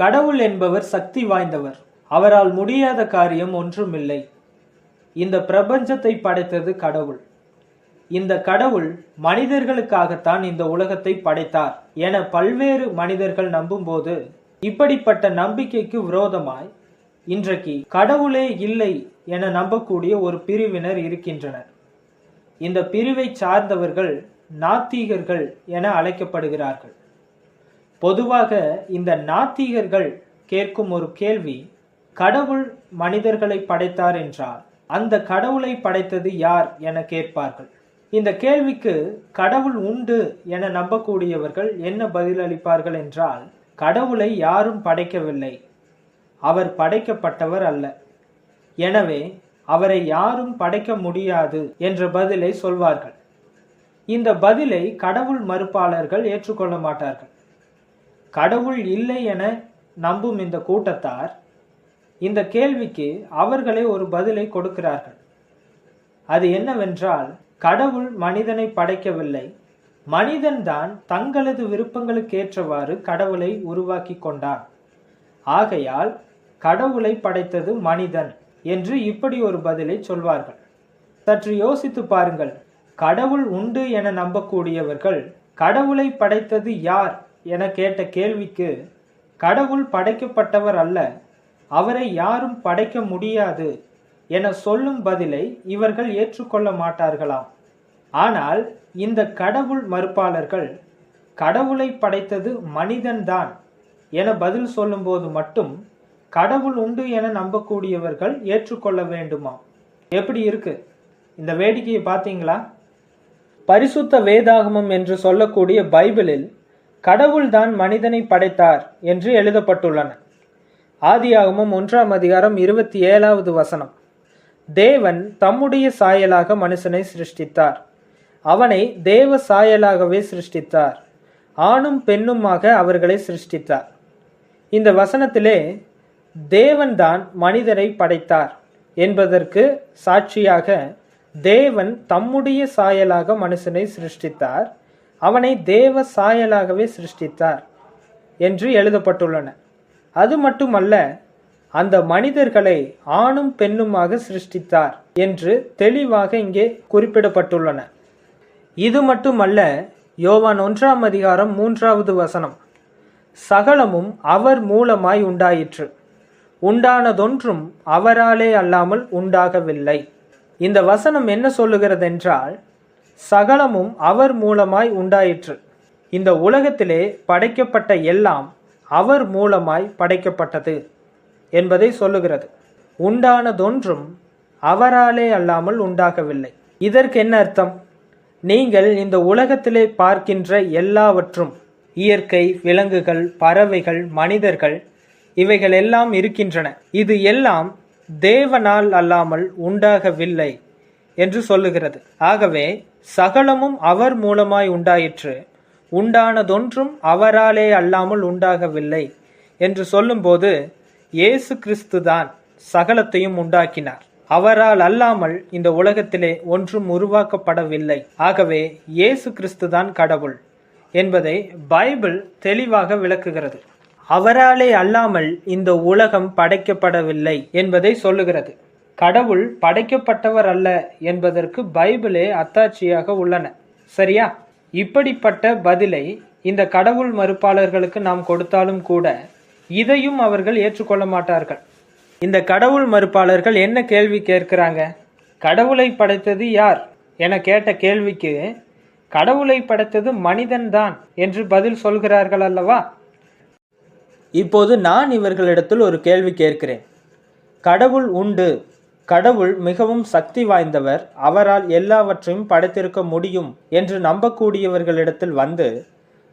கடவுள் என்பவர் சக்தி வாய்ந்தவர். அவரால் முடியாத காரியம் ஒன்றுமில்லை இந்த பிரபஞ்சத்தை படைத்தது கடவுள். இந்த கடவுள் மனிதர்களுக்காகத்தான் இந்த உலகத்தை படைத்தார் என பல்வேறு மனிதர்கள் நம்பும்போது இப்படிப்பட்ட நம்பிக்கைக்கு விரோதமாய் இன்றைக்கு கடவுளே இல்லை என நம்பக்கூடிய ஒரு பிரிவினர் இருக்கின்றனர். இந்த பிரிவை சார்ந்தவர்கள் நாத்திகர்கள் என அழைக்கப்படுகிறார்கள். பொதுவாக இந்த நாத்திகர்கள் கேட்கும் ஒரு கேள்வி கடவுள் மனிதர்களை படைத்தார் என்றால் அந்த கடவுளை படைத்தது யார்? என கேட்பார்கள். இந்த கேள்விக்கு கடவுள் உண்டு என நம்பக்கூடியவர்கள் என்ன பதிலளிப்பார்கள் என்றால் கடவுளை யாரும் படைக்கவில்லை. அவர் படைக்கப்பட்டவர் அல்ல. எனவே அவரை யாரும் படைக்க முடியாது என்ற பதிலை சொல்வார்கள். இந்த பதிலை கடவுள் மறுப்பாளர்கள் ஏற்றுக்கொள்ள மாட்டார்கள். கடவுள் இல்லை என நம்பும் இந்த கூட்டத்தார் இந்த கேள்விக்கு அவர்களே ஒரு பதிலை கொடுக்கிறார்கள். அது என்னவென்றால் கடவுள் மனிதனை படைக்கவில்லை. மனிதன்தான் தங்களது விருப்பங்களுக்கேற்றவாறு கடவுளை உருவாக்கி கொண்டான். ஆகையால் கடவுளை படைத்தது மனிதன் என்று இப்படி ஒரு பதிலை சொல்வார்கள். சற்று யோசித்து பாருங்கள் கடவுள் உண்டு என நம்பக்கூடியவர்கள் கடவுளை படைத்தது யார்? என கேட்ட கேள்விக்கு கடவுள் படைக்கப்பட்டவர் அல்ல அவரை யாரும் படைக்க முடியாது என சொல்லும் பதிலை இவர்கள் ஏற்றுக்கொள்ள மாட்டார்களாம். ஆனால் இந்த கடவுள் மறுப்பாளர்கள் கடவுளை படைத்தது மனிதன்தான் என பதில் சொல்லும்போது மட்டும் கடவுள் உண்டு என நம்பக்கூடியவர்கள் ஏற்றுக்கொள்ள வேண்டுமா எப்படி இருக்கு? இந்த வேடிக்கையை பார்த்தீங்களா? பரிசுத்த வேதாகமம் என்று சொல்லக்கூடிய பைபிளில் கடவுள்தான் மனிதனை படைத்தார் என்று எழுதப்பட்டுள்ளன. ஆதியாகமும் ஒன்றாம் அதிகாரம் இருபத்தி ஏழாவது வசனம். தேவன் தம்முடைய சாயலாக மனுஷனை சிருஷ்டித்தார். அவனை தேவ சாயலாகவே சிருஷ்டித்தார். ஆணும் பெண்ணுமாக அவர்களை சிருஷ்டித்தார். இந்த வசனத்திலே தேவன்தான் மனிதரை படைத்தார் என்பதற்கு சாட்சியாக தேவன் தம்முடைய சாயலாக மனுஷனை சிருஷ்டித்தார். அவனை தேவ சாயலாகவே சிருஷ்டித்தார் என்று எழுதப்பட்டுள்ளன. அது மட்டுமல்ல அந்த மனிதர்களை ஆணும் பெண்ணுமாக சிருஷ்டித்தார் என்று தெளிவாக இங்கே குறிப்பிடப்பட்டுள்ளன. இது மட்டுமல்ல யோவான் ஒன்றாம் அதிகாரம் மூன்றாவது வசனம். சகலமும் அவர் மூலமாய் உண்டாயிற்று. உண்டானதொன்றும் அவராலே அல்லாமல் உண்டாகவில்லை. இந்த வசனம் என்ன சொல்லுகிறதென்றால் சகலமும் அவர் மூலமாய் உண்டாயிற்று. இந்த உலகத்திலே படைக்கப்பட்ட எல்லாம் அவர் மூலமாய் படைக்கப்பட்டது என்பதை சொல்லுகிறது. உண்டானதொன்றும் அவராலே அல்லாமல் உண்டாகவில்லை. இதற்கு என்ன அர்த்தம்? நீங்கள் இந்த உலகத்திலே பார்க்கின்ற எல்லாவற்றும் இயற்கை விலங்குகள் பறவைகள் மனிதர்கள் இவைகள் எல்லாம் இருக்கின்றன. இது எல்லாம் தேவனால் அல்லாமல் உண்டாகவில்லை என்று சொல்லுகிறது. ஆகவே சகலமும் அவர் மூலமாய் உண்டாயிற்று. உண்டானதொன்றும் அவராலே அல்லாமல் உண்டாகவில்லை என்று சொல்லும்போது இயேசு கிறிஸ்துதான் சகலத்தையும் உண்டாக்கினார். அவரால் அல்லாமல் இந்த உலகத்திலே ஒன்றும் உருவாக்கப்படவில்லை. ஆகவே இயேசு கிறிஸ்துதான் கடவுள் என்பதை பைபிள் தெளிவாக விளக்குகிறது. அவராலே அல்லாமல் இந்த உலகம் படைக்கப்படவில்லை என்பதை சொல்லுகிறது. கடவுள் படைக்கப்பட்டவர் அல்ல என்பதற்கு பைபிளே அத்தாட்சியாக உள்ளன. சரியா? இப்படிப்பட்ட பதிலை இந்த கடவுள் மறுப்பாளர்களுக்கு நாம் கொடுத்தாலும் கூட இதையும் அவர்கள் ஏற்றுக்கொள்ள மாட்டார்கள். இந்த கடவுள் மறுப்பாளர்கள் என்ன கேள்வி கேட்கிறாங்க? கடவுளை படைத்தது யார்? என கேட்ட கேள்விக்கு கடவுளை படைத்தது மனிதன்தான் என்று பதில் சொல்கிறார்கள் அல்லவா? இப்போது நான் இவர்களிடத்தில் ஒரு கேள்வி கேட்கிறேன். கடவுள் உண்டு. கடவுள் மிகவும் சக்தி வாய்ந்தவர் அவரால் எல்லாவற்றையும் படைத்திருக்க முடியும் என்று நம்பக்கூடியவர்களிடத்தில் வந்து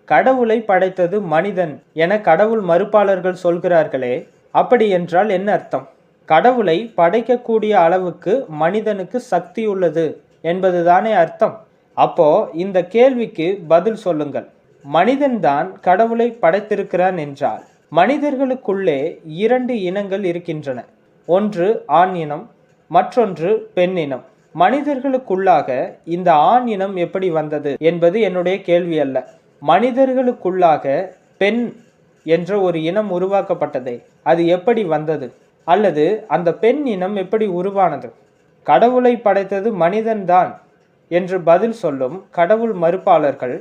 கடவுளை படைத்தது மனிதன் என கடவுள் மறுப்பாளர்கள் சொல்கிறார்களே அப்படி என்றால் என்ன அர்த்தம்? கடவுளை படைக்கக்கூடிய அளவுக்கு மனிதனுக்கு சக்தி உள்ளது என்பதுதானே அர்த்தம்? அப்போ இந்த கேள்விக்கு பதில் சொல்லுங்கள். மனிதன்தான் கடவுளை படைத்திருக்கிறான் என்றால் மனிதர்களுக்குள்ளே இரண்டு இனங்கள் இருக்கின்றன. ஒன்று ஆண் இனம் மற்றொன்று பெண் இனம். மனிதர்களுக்குள்ளாக இந்த ஆண் இனம் எப்படி வந்தது என்பது என்னுடைய கேள்வி அல்ல. மனிதர்களுக்குள்ளாக பெண் என்ற ஒரு இனம் உருவாக்கப்பட்டதே அது எப்படி வந்தது? அல்லது அந்த பெண் இனம் எப்படி உருவானது? கடவுளை படைத்தது மனிதன்தான் என்று பதில் சொல்லும் கடவுள் மறுப்பாளர்கள்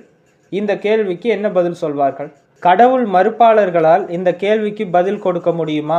இந்த கேள்விக்கு என்ன பதில் சொல்வார்கள்? கடவுள் மறுப்பாளர்களால் இந்த கேள்விக்கு பதில் கொடுக்க முடியுமா?